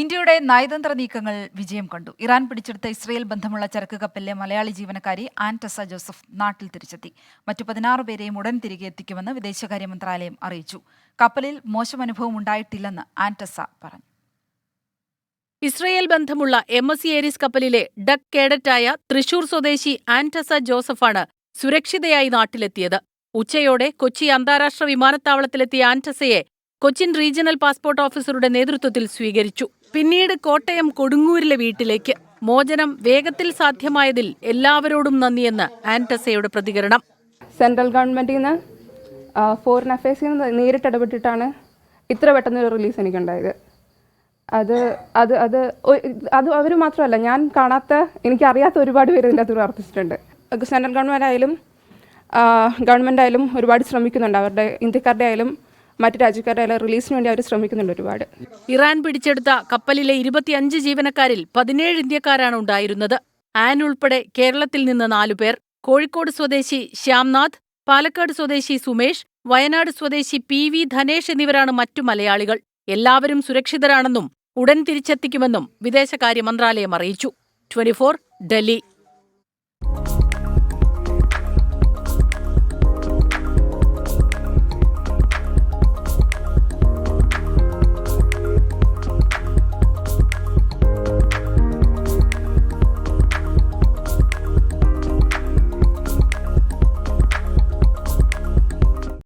ഇന്ത്യയുടെ നയതന്ത്ര നീക്കങ്ങൾ വിജയം കണ്ടു. ഇറാൻ പിടിച്ചെടുത്ത ഇസ്രയേൽ ബന്ധമുള്ള ചരക്ക് കപ്പലിലെ മലയാളി ജീവനക്കാരി ആന്റസ ജോസഫ് നാട്ടിൽ തിരിച്ചെത്തി. മറ്റു പതിനാറ് പേരെയും ഉടൻ തിരികെ എത്തിക്കുമെന്ന് വിദേശകാര്യ മന്ത്രാലയം അറിയിച്ചു. കപ്പലിൽ മോശം അനുഭവം ഉണ്ടായിട്ടില്ലെന്ന് ആന്റസ പറഞ്ഞു. ഇസ്രയേൽ ബന്ധമുള്ള എം എസ് ഏരിസ് കപ്പലിലെ ഡക് കേഡറ്റായ തൃശൂർ സ്വദേശി ആന്റസ ജോസഫാണ് സുരക്ഷിതയായി നാട്ടിലെത്തിയത്. ഉച്ചയോടെ കൊച്ചി അന്താരാഷ്ട്ര വിമാനത്താവളത്തിലെത്തിയ ആന്റസയെ കൊച്ചിൻ റീജിയണൽ പാസ്പോർട്ട് ഓഫീസറുടെ നേതൃത്വത്തിൽ സ്വീകരിച്ചു. പിന്നീട് കോട്ടയം കൊടുങ്ങൂരിലെ വീട്ടിലേക്ക് മോചനം വേഗത്തിൽ സാധ്യമായതിൽ എല്ലാവരോടും നന്ദിയെന്ന് ആന്റസയുടെ പ്രതികരണം. സെൻട്രൽ ഗവൺമെന്റിൽ നിന്ന് ഫോറിൻ അഫയേഴ്സിൽ നിന്ന് നേരിട്ട് ഇടപെട്ടിട്ടാണ് ഇത്ര പെട്ടെന്ന് ഒരു റിലീസ് എനിക്കുണ്ടായത്. അത് അത് അത് അത് അവർ മാത്രമല്ല ഞാൻ കാണാത്ത എനിക്കറിയാത്ത ഒരുപാട് പേര് ഇതിന്റെ അകത്ത് പ്രവർത്തിച്ചിട്ടുണ്ട്. സെൻട്രൽ ഗവൺമെന്റ് ആയാലും ഗവൺമെന്റ് ആയാലും ഒരുപാട് ശ്രമിക്കുന്നുണ്ട്. അവരുടെ ഇന്ത്യക്കാരുടെ ആയാലും മറ്റു രാജ്യക്കാരുടെ ആയാലും റിലീസിന് വേണ്ടി അവർ ശ്രമിക്കുന്നുണ്ട് ഒരുപാട്. ഇറാൻ പിടിച്ചെടുത്ത കപ്പലിലെ ഇരുപത്തിയഞ്ച് ജീവനക്കാരിൽ പതിനേഴ് ഇന്ത്യക്കാരാണ് ഉണ്ടായിരുന്നത്. ആൻ ഉൾപ്പെടെ കേരളത്തിൽ നിന്ന് നാലുപേർ കോഴിക്കോട് സ്വദേശി ശ്യാംനാഥ് പാലക്കാട് സ്വദേശി സുമേഷ് വയനാട് സ്വദേശി പി വി ധനേഷ് എന്നിവരാണ് മറ്റു മലയാളികൾ. എല്ലാവരും സുരക്ഷിതരാണെന്നും ഉടൻ തിരിച്ചെത്തിക്കുമെന്നും വിദേശകാര്യ മന്ത്രാലയം അറിയിച്ചു. ട്വന്റി ഡൽഹി.